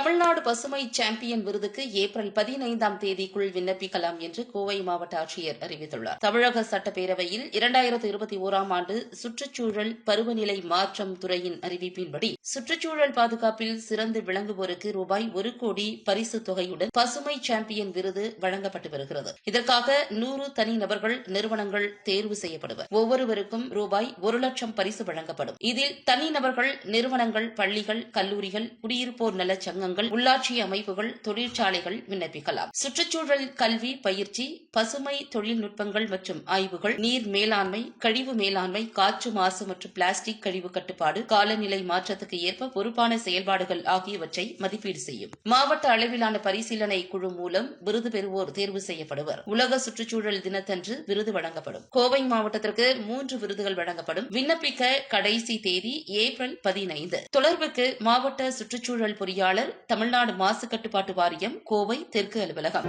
தமிழ்நாடு பசுமை சாம்பியன் விருதுக்கு ஏப்ரல் பதினைந்தாம் தேதிக்குள் விண்ணப்பிக்கலாம் என்று கோவை மாவட்ட ஆட்சியர் அறிவித்துள்ளார். தமிழக சட்டப்பேரவையில் இரண்டாயிரத்து இருபத்தி ஓராம் ஆண்டு சுற்றுச்சூழல் பருவநிலை மாற்றம் துறையின் அறிவிப்பின்படி சுற்றுச்சூழல் பாதுகாப்பில் சிறந்து விளங்குவோருக்கு ரூபாய் ஒரு கோடி பரிசுத் தொகையுடன் பசுமை சாம்பியன் விருது வழங்கப்பட்டு வருகிறது. இதற்காக நூறு தனிநபர்கள் நிறுவனங்கள் தேர்வு செய்யப்படுவர். ஒவ்வொருவருக்கும் ரூபாய் ஒரு லட்சம் பரிசு வழங்கப்படும். இதில் தனிநபர்கள் நிறுவனங்கள் பள்ளிகள் கல்லூரிகள் குடியிருப்போர் நலச் சங்கங்கள் உள்ளாட்சி அமைப்புகள் தொழிற்சாலைகள் விண்ணப்பிக்கலாம். சுற்றுச்சூழல் கல்வி பயிற்சி பசுமை தொழில்நுட்பங்கள் மற்றும் ஆய்வுகள் நீர் மேலாண்மை கழிவு மேலாண்மை காற்று மாசு மற்றும் பிளாஸ்டிக் கழிவு கட்டுப்பாடு காலநிலை மாற்றத்துக்கு ஏற்ப பொறுப்பான செயல்பாடுகள் ஆகியவற்றை மதிப்பீடு செய்யும். மாவட்ட அளவிலான பரிசீலனை குழு மூலம் விருது பெறுவோர் தேர்வு செய்யப்படுவர். உலக சுற்றுச்சூழல் தினத்தன்று விருது வழங்கப்படும். கோவை மாவட்டத்திற்கு மூன்று விருதுகள் வழங்கப்படும். விண்ணப்பிக்க கடைசி தேதி ஏப்ரல் பதினைந்து. தொடர்புக்கு மாவட்ட சுற்றுச்சூழல் பொறியாளர் தமிழ்நாடு மாசு கட்டுப்பாட்டு வாரியம் கோவை தெற்கு அலுவலகம்.